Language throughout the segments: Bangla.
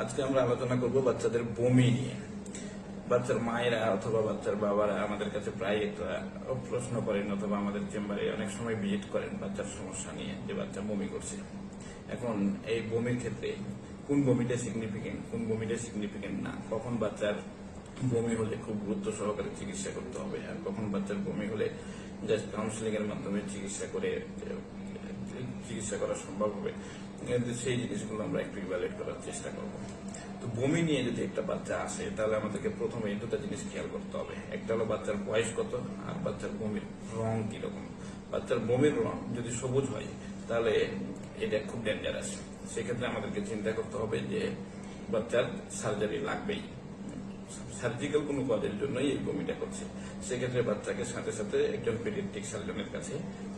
আজকে আমরা আলোচনা করব বাচ্চাদের বমি নিয়ে। বাচ্চার মায়েরা অথবা বাচ্চার বাবারা আমাদের কাছে প্রায় প্রশ্ন করেন অথবা আমাদের চেম্বারে অনেক সময় ভিজিট করেন বাচ্চার সমস্যা নিয়ে যে বাচ্চা বমি করছে। এখন এই বমির ক্ষেত্রে কোন বমিটা সিগনিফিকেন্ট কোন বমিটা সিগনিফিকেন্ট না? কখন বাচ্চার বমি হলে খুব গুরুত্ব সহকারে চিকিৎসা করতে হবে? আর কখন বাচ্চার বমি হলে জাস্ট কাউন্সিলিং এর মাধ্যমে চিকিৎসা করে চিকিৎসা করা সম্ভব হবে। সেই জিনিসগুলো আমরা একটু ইভালুয়েট করার চেষ্টা করব। তো বমি নিয়ে যদি একটা বাচ্চা আসে, তাহলে আমাদেরকে প্রথমে এই দুটো জিনিস খেয়াল করতে হবে। একটা হলো বাচ্চার বয়স কত, আর বাচ্চার বমির রং কীরকম? বাচ্চার বমির রং যদি সবুজ হয়, তাহলে এটা খুব ডেঞ্জারাস সেক্ষেত্রে আমাদেরকে চিন্তা করতে হবে যে বাচ্চার সার্জারি লাগবেই। সার্জিক্যাল কোনো কাজের জন্যই এই বমিটা করছে। সেক্ষেত্রে বাচ্চাকে সাথে সাথে একজন পেডিয়াট্রিক সার্জনের কাছে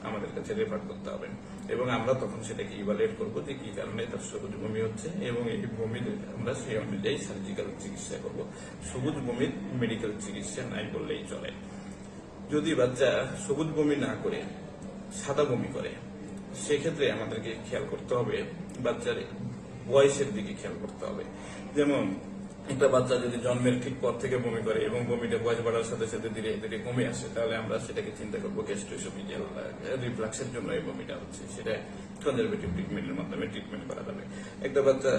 আমাদের কাছে রেফার করতে হবে। এবং আমরা তখন সেটাকে ইভালুয়েট করব যে কি কারণে তার সবুজ বমি হচ্ছে এবং এই বমির আমরা সেই অনুযায়ী সার্জিক্যাল চিকিৎসা করব। সবুজ বমির মেডিকেল চিকিৎসা নাই বললেই চলে। যদি বাচ্চা সবুজ বমি না করে, সাদা বমি করে, সেক্ষেত্রে আমাদেরকে খেয়াল করতে হবে, বাচ্চার বয়সের দিকে খেয়াল করতে হবে। যেমন একটা বাচ্চা যদি জন্মের ঠিক পর থেকে বমি করে এবং বমিটা বয়স বাড়ার সাথে সাথে ধীরে ধীরে কমে আসে, তাহলে আমরা সেটাকে চিন্তা করব গ্যাস্ট্রোসোমিজিয়াল রিফ্লাক্সের জন্য এই বমিটা হচ্ছে। সেটা কনজারভেটিভ ট্রিটমেন্টের মাধ্যমে ট্রিটমেন্ট করা যাবে। একটা বাচ্চা